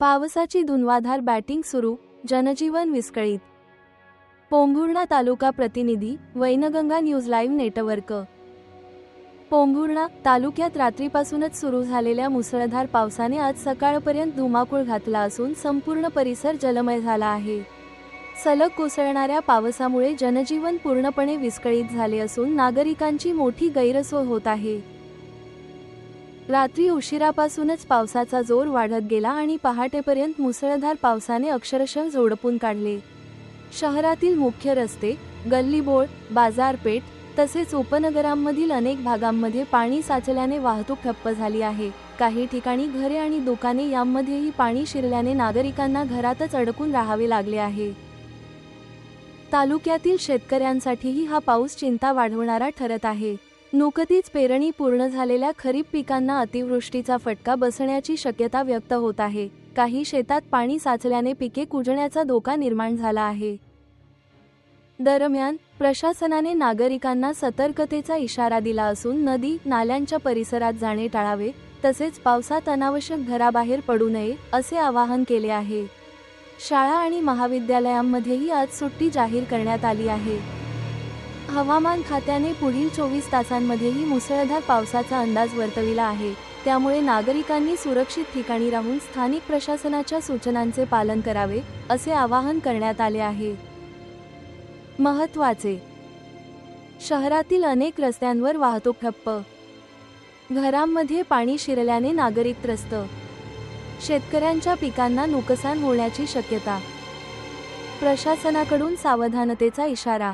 पावसाची धुनवाधार बॅटिंग सुरू जनजीवन विस्कळीत. पोंभुर्णा तालुका प्रतिनिधी Wainganga news live network. Pombhurna तालुक्यात रात्रीपासूनच सुरू झालेल्या मुसळधार पावसाने आज सकाळपर्यंत धुमाकूळ घातला असून संपूर्ण परिसर जलमय झाला आहे. सलग कोसळणाऱ्या पावसामुळे जनजीवन पूर्णपणे विस्कळीत झाले असून नागरिकांची मोठी गैरसोय होत आहे. रात्री उशिरापासूनच पावसाचा जोर वाढत गेला आणि पहाटेपर्यंत मुसळधार पावसाने अक्षरशः झोडपून काढले. शहरातील मुख्य रस्ते गल्लीबोळ बाजारपेठ तसेच उपनगरांमधील अनेक भागांमध्ये पाणी साचल्याने वाहतूक ठप्प झाली आहे. काही ठिकाणी घरे आणि दुकाने यांमध्येही पाणी शिरल्याने नागरिकांना घरातच अडकून राहावे लागले आहे. तालुक्यातील शेतकऱ्यांसाठीही हा पाऊस चिंता वाढवणारा ठरत आहे. नुकतीच पेरणी पूर्ण झालेल्या खरीप पिकांना अतिवृष्टीचा फटका बसण्याची शक्यता व्यक्त होत आहे. काही शेतात पाणी साचल्याने पिके कुजण्याचा धोका निर्माण झाला आहे. दरम्यान प्रशासनाने नागरिकांना सतर्कतेचा इशारा दिला असून नदी नाल्यांच्या परिसरात जाणे टाळावे तसेच पावसात अनावश्यक घराबाहेर पडू नये असे आवाहन केले आहे. शाळा आणि महाविद्यालयांमध्येही आज सुट्टी जाहीर करण्यात आली आहे. हवामान खात्याने पुढील चोवीस तासांमध्येही मुसळधार पावसाचा अंदाज वर्तविला आहे. त्यामुळे नागरिकांनी सुरक्षित ठिकाणी राहून स्थानिक प्रशासनाच्या सूचनांचे पालन करावे असे आवाहन करण्यात आले आहे. महत्त्वाचे शहरातील अनेक रस्त्यांवर वाहतूक ठप्प. घरांमध्ये पाणी शिरल्याने नागरिक त्रस्त. शेतकऱ्यांच्या पिकांना नुकसान होण्याची शक्यता. प्रशासनाकडून सावधानतेचा इशारा.